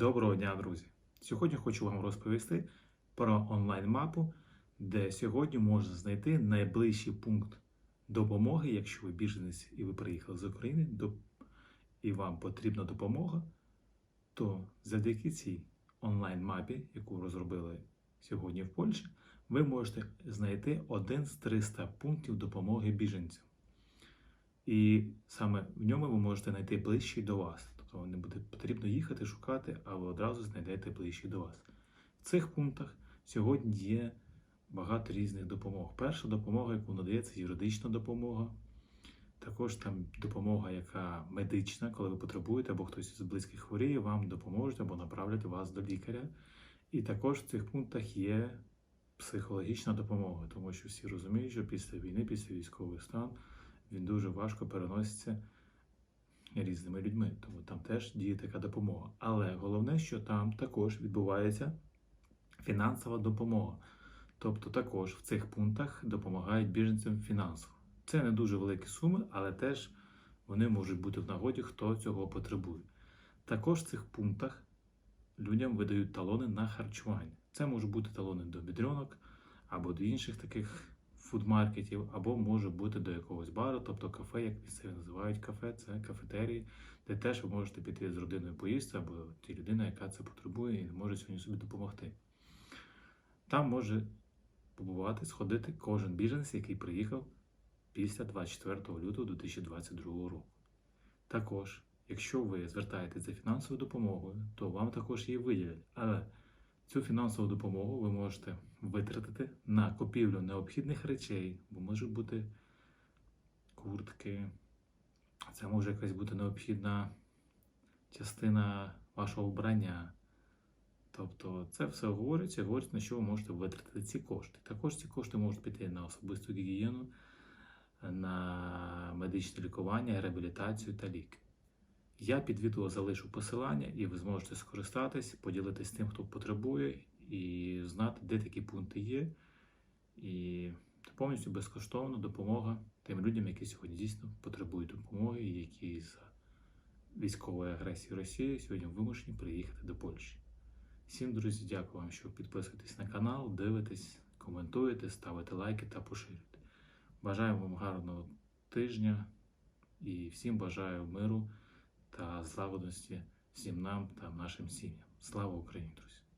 Доброго дня, друзі! Сьогодні хочу вам розповісти про онлайн-мапу, де сьогодні можна знайти найближчий пункт допомоги, якщо ви біженець і ви приїхали з України, і вам потрібна допомога, то завдяки цій онлайн-мапі, яку розробили сьогодні в Польщі, ви можете знайти один з 300 пунктів допомоги біженцям. І саме в ньому ви можете знайти ближчий до вас. Тобто не буде потрібно їхати, шукати, а ви одразу знайдете ближчий до вас. В цих пунктах сьогодні є багато різних допомог. Перша допомога, яку надається, юридична допомога. Також там допомога, яка медична, коли ви потребуєте, або хтось з близьких хворіє, вам допоможуть або направлять вас до лікаря. І також в цих пунктах є психологічна допомога, тому що всі розуміють, що після війни, після військовий стан, він дуже важко переноситься різними людьми. Тому там теж діє така допомога. Але головне, що там також відбувається фінансова допомога. Тобто також в цих пунктах допомагають біженцям фінансово. Це не дуже великі суми, але теж вони можуть бути в нагоді, хто цього потребує. Також в цих пунктах людям видають талони на харчування. Це можуть бути талони до бідрюнок або до інших таких фудмаркетів, або може бути до якогось бару, тобто кафе, як місцеві називають кафе, це кафетерії, де теж ви можете піти з родиною поїсти, або ті людина, яка це потребує і може сьогодні собі допомогти. Там може побувати, сходити кожен біженець, який приїхав після 24 лютого 2022 року. Також, якщо ви звертаєтесь за фінансовою допомогою, то вам також її виділять. Але цю фінансову допомогу ви можете витратити на купівлю необхідних речей, бо можуть бути куртки, це може якась бути необхідна частина вашого вбрання. Тобто це все говориться, говорить, на що ви можете витратити ці кошти. Також ці кошти можуть піти на особисту гігієну, на медичне лікування, реабілітацію та ліки. Я під відео залишу посилання, і ви зможете скористатись, поділитись тим, хто потребує, і знати, де такі пункти є. І це повністю безкоштовна допомога тим людям, які сьогодні дійсно потребують допомоги, які з військової агресії Росії сьогодні вимушені приїхати до Польщі. Всім, друзі, дякую вам, що підписуєтесь на канал, дивитесь, коментуєте, ставите лайки та поширюєте. Бажаю вам гарного тижня і всім бажаю миру та злагодності всім нам та нашим сім'ям. Слава Україні, друзі!